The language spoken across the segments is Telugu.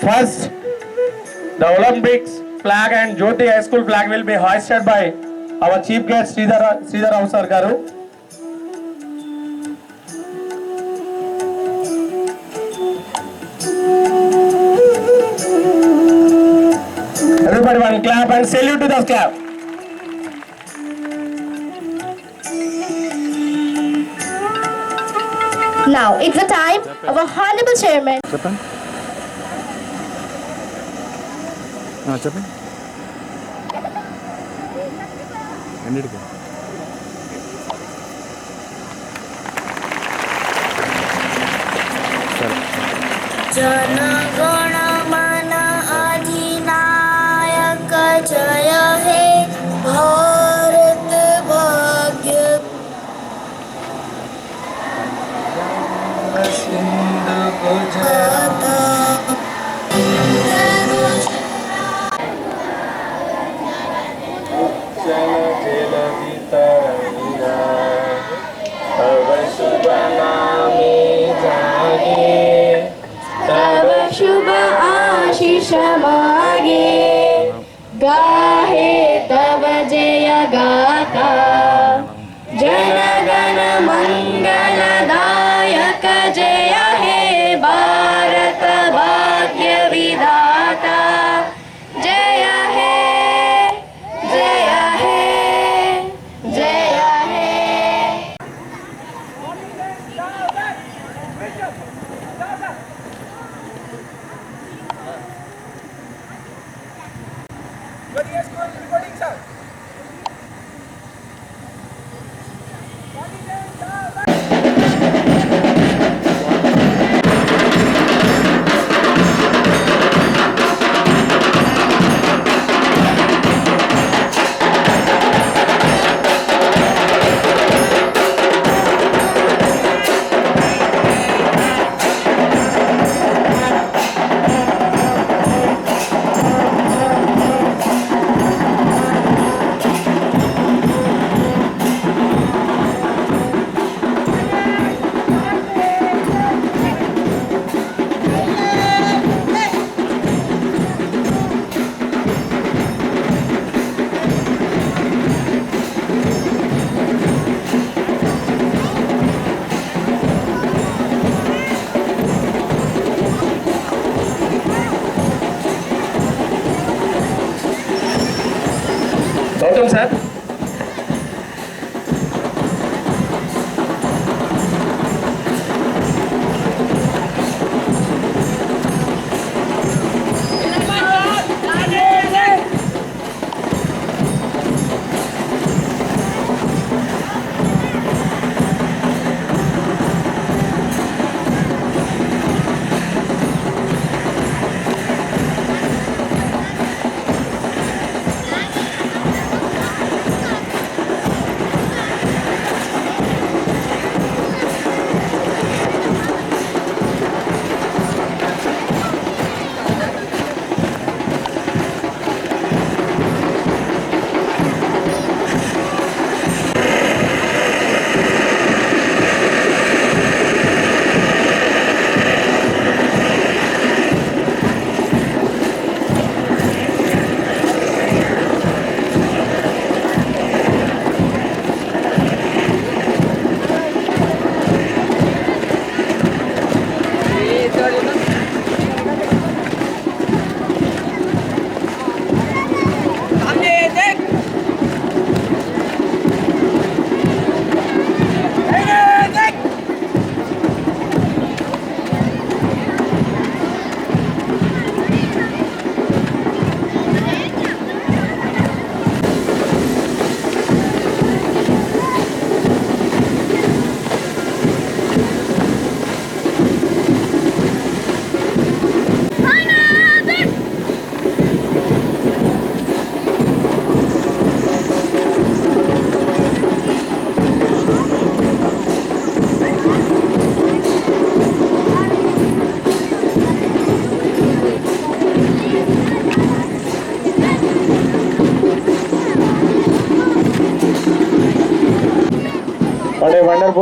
first the Olympics flag and Jyoti High School flag will be hoisted by our chief guest Sridhar Sridhar Rao sir garu. and clap and salute to the clap. Now it's the time of a honorable chairman. Japan. Ah, Japan. I need to मागे गाहे तव जय गाता जनगण मंगलदायक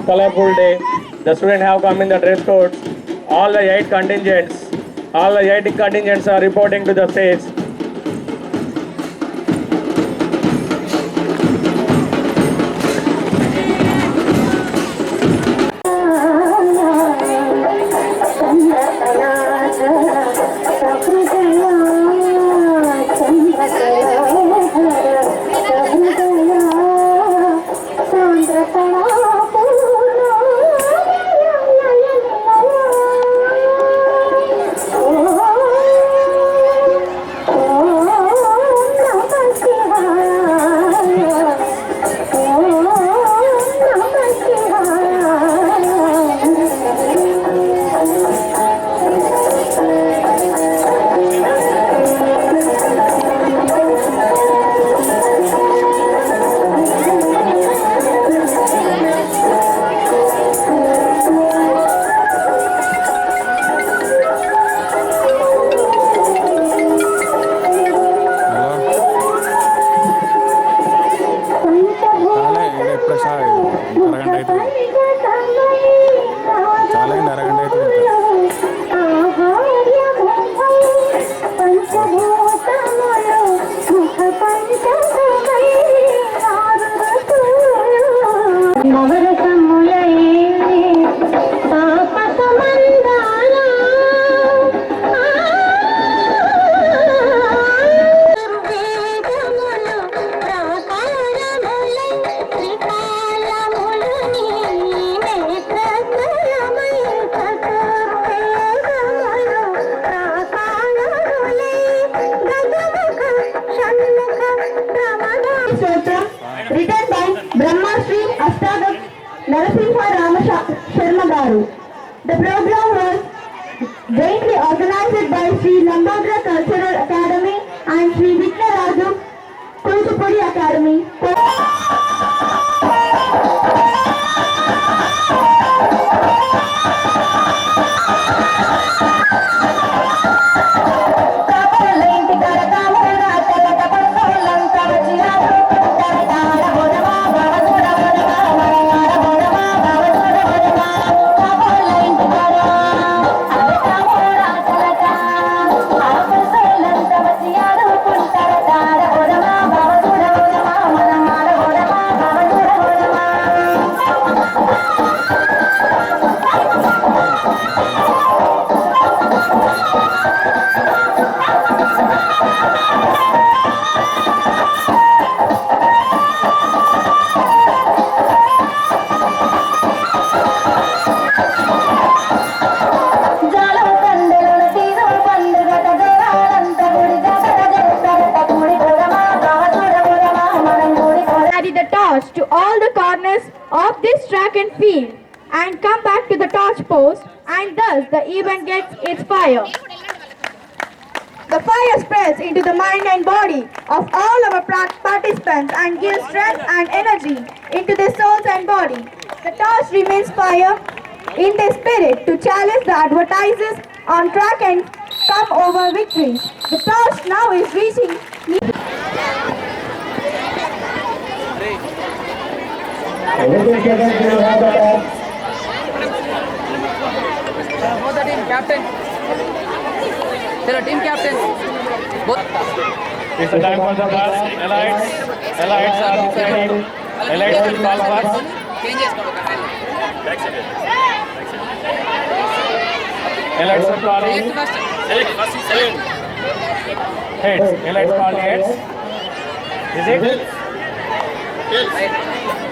colorful, colorful day. The students have come in the dress codes. All the eight contingents, all the eight contingents are reporting to the stage. la and field and come back to the torch post and thus the event gets its fire. The fire spreads into the mind and body of all our participants and gives strength and energy into their souls and body. The torch remains fire in their spirit to challenge the advertisers on track and come over victory. The torch now is reaching team captain चलो team captain It's a time for the bus. Elites, elites are deciding. Elites will call first. Changes. Elites are calling. Select first. Select. Heads. Elites calling heads. Is it? Yes.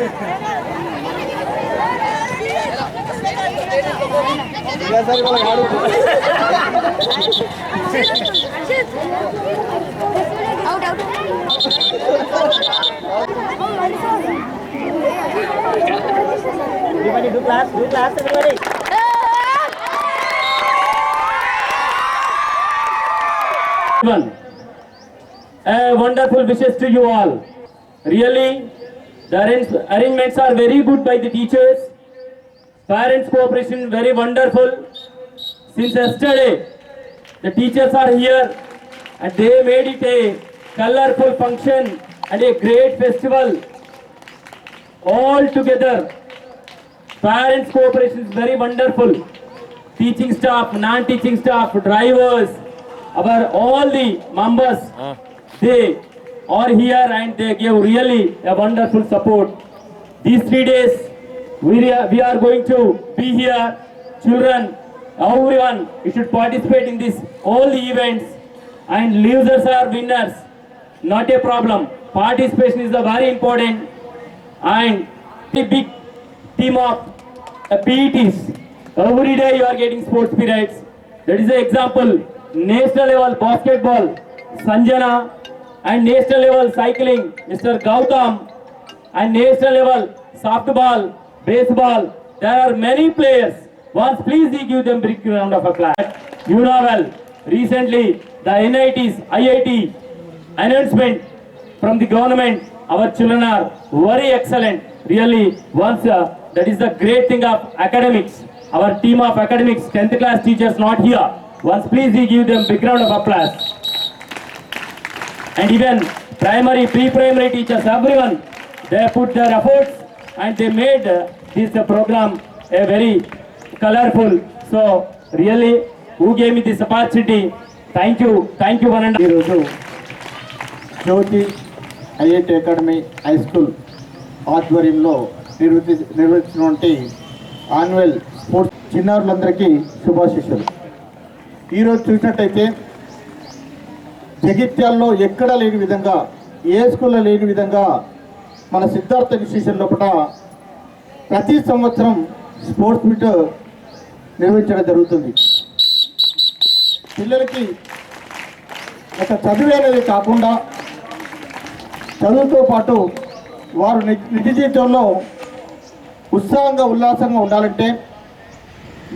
Everybody do class, do class everybody. One. a wonderful wishes to you all. Really, the arrangements are very good by the teachers. Parents cooperation very wonderful. Since yesterday, the teachers are here and they made it a colorful function and a great festival. All together, parents cooperation is very wonderful. Teaching staff, non-teaching staff, drivers, our all the members, they are here and they give really a wonderful support. These three days, we are, we are going to be here. Children, everyone, you should participate in this all the events and losers are winners. Not a problem. Participation is the very important and the big team of uh, PETs. Every day you are getting sports periods. That is the example. National level basketball, Sanjana, and national level cycling, Mr. Gautam, and national level softball, baseball. There are many players. Once please give them big round of applause. You know well, recently the NITs, IIT announcement from the government, our children are very excellent. Really, once uh, that is the great thing of academics. Our team of academics, 10th class teachers not here. Once please give them big round of applause. And even primary, pre-primary teachers, everyone, they put their efforts and they made uh, this uh, program a very colorful. So really, who gave me this opportunity? Thank you, thank you one and ఈరోజు Jyothi IIT academy high school ఆధ్వర్యంలో నిర్వహి నిర్వహించినటువంటి ఆన్యువల్ స్పోర్ట్స్ చిన్నారులందరికీ శుభాశిష్యులు ఈరోజు చూసినట్టయితే జగిత్యాల్లో ఎక్కడ లేని విధంగా ఏ స్కూల్లో లేని విధంగా మన సిద్ధార్థ ఇన్స్టిట్యూషన్ లోపల ప్రతి సంవత్సరం స్పోర్ట్స్ మీట్ నిర్వహించడం జరుగుతుంది. పిల్లలకి ఒక చదువు అనేది కాకుండా చదువుతో పాటు వారు నిజ జీవితంలో ఉత్సాహంగా ఉల్లాసంగా ఉండాలంటే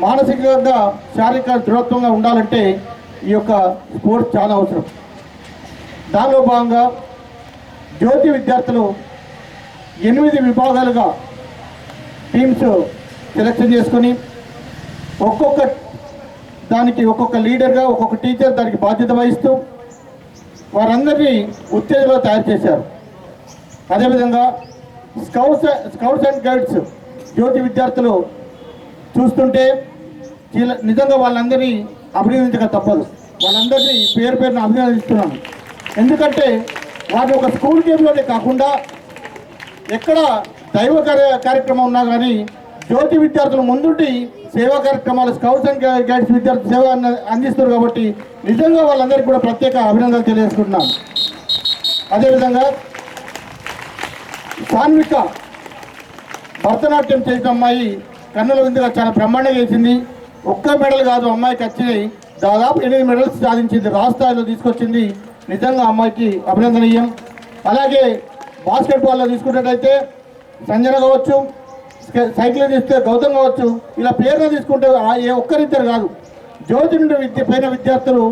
మానసికంగా శారీరక దృఢత్వంగా ఉండాలంటే ఈ యొక్క స్పోర్ట్స్ చాలా అవసరం. దానిలో భాగంగా జ్యోతి విద్యార్థులు ఎనిమిది విభాగాలుగా టీమ్స్ సెలెక్షన్ చేసుకొని ఒక్కొక్క దానికి ఒక్కొక్క లీడర్గా ఒక్కొక్క టీచర్ దానికి బాధ్యత వహిస్తూ వారందరినీ ఉత్తేజలో తయారు చేశారు. అదేవిధంగా scouts scouts and guides Jyothi విద్యార్థులు చూస్తుంటే నిజంగా వాళ్ళందరినీ అభినందించక తప్పదు. వాళ్ళందరినీ పేరు పేరున అభినందిస్తున్నాను. ఎందుకంటే వాటి ఒక స్కూల్ గేమ్లోనే కాకుండా ఎక్కడ దైవ కార్య- కార్యక్రమం ఉన్నా కానీ జ్యోతి విద్యార్థులు ముందుండి సేవా కార్యక్రమాలు స్కౌట్స్ అండ్ గైడ్స్ విద్యార్థులు సేవ అందిస్తారు కాబట్టి నిజంగా వాళ్ళందరికీ కూడా ప్రత్యేక అభినందనలు తెలియజేసుకుంటున్నాను. అదేవిధంగా సాన్విక భరతనాట్యం చేసిన అమ్మాయి కన్నుల విందుగా చాలా బ్రహ్మాండంగా చేసింది. ఒక్క మెడల్ కాదు అమ్మాయికి వచ్చినాయి దాదాపు ఎనిమిది మెడల్స్ సాధించింది. రాష్ట్రాయిలో తీసుకొచ్చింది. నిజంగా అమ్మాయికి అభినందనీయం. అలాగే బాస్కెట్బాల్లో తీసుకున్నట్టయితే సంజన కావచ్చు సైక్లింగ్ తీస్తే గౌతమ్ కావచ్చు ఇలా పేరును తీసుకుంటే ఆ- ఏ ఒక్కరిద్దరు కాదు. జ్యోతి నుండి విద్య పైన విద్యార్థులు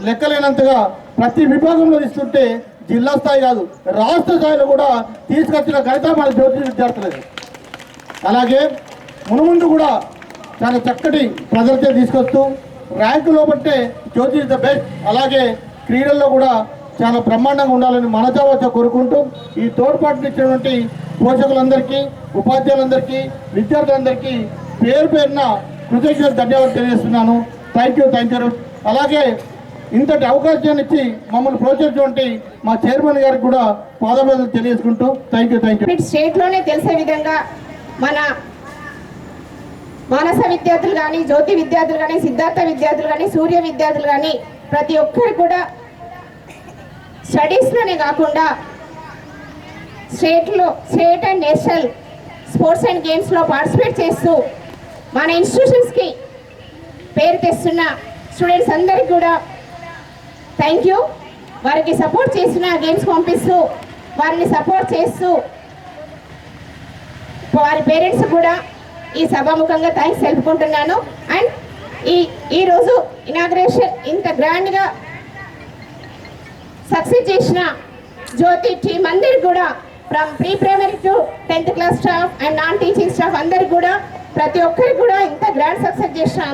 లెక్కలేనంతగా ప్రతి విభాగంలో తీసుకుంటే జిల్లా స్థాయి కాదు రాష్ట్ర స్థాయిలో కూడా తీసుకొచ్చిన ఘనత మన జ్యోతి విద్యార్థులది అలాగే మునుముందు కూడా చాలా చక్కటి ప్రజలతో తీసుకొస్తూ ర్యాంకు లోపట్టే జ్యోతి ఇస్ ద బెస్ట్. అలాగే క్రీడల్లో కూడా చాలా బ్రహ్మాండంగా ఉండాలని మనసావచ్చ కోరుకుంటూ ఈ తోడ్పాటునిచ్చినటువంటి పోషకులందరికీ ఉపాధ్యాయులందరికీ విద్యార్థులందరికీ పేరు పేరున కృతజ్ఞతలు ధన్యవాదాలు తెలియజేస్తున్నాను. థ్యాంక్ యూ థ్యాంక్ యూ అలాగే ఇంతటి అవకాశాన్ని ఇచ్చి మమ్మల్ని ప్రోత్సహించినటువంటి మా చైర్మన్ గారికి కూడా పాదవేదలు తెలియజేసుకుంటూ థ్యాంక్ యూ థ్యాంక్ యూ స్టేట్లోనే తెలిసే విధంగా మన మానస విద్యార్థులు కానీ జ్యోతి విద్యార్థులు కానీ సిద్ధార్థ విద్యార్థులు కానీ సూర్య విద్యార్థులు కానీ ప్రతి ఒక్కరు కూడా స్టడీస్లోనే కాకుండా స్టేట్లో state and national sports and గేమ్స్లో పార్టిసిపేట్ చేస్తూ మన ఇన్స్టిట్యూషన్స్కి పేరు తెస్తున్న స్టూడెంట్స్ అందరికీ కూడా థ్యాంక్ యూ వారికి సపోర్ట్ చేసిన గేమ్స్ పంపిస్తూ వారిని సపోర్ట్ చేస్తూ వారి పేరెంట్స్ కూడా ఈ సభాముఖంగా థ్యాంక్స్ తెలుపుకుంటున్నాను. అండ్ ఈ ఈరోజు ఇనాగ్రేషన్ ఇంత గ్రాండ్గా సక్సెస్ చేసిన జ్యోతి టీమ్ అందరికి కూడా from pre primary to tenth class staff and non teaching staff అందరికి కూడా ప్రతి ఒక్కరికి కూడా ఇంత గ్రాండ్ సక్సెస్ చేసిన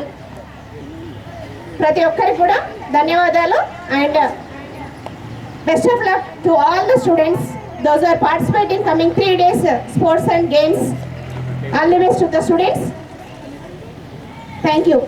ప్రతి ఒక్కరికి కూడా ధన్యవాదాలు and best of luck to all the students those are participating coming three days sports and games all the best to the students thank you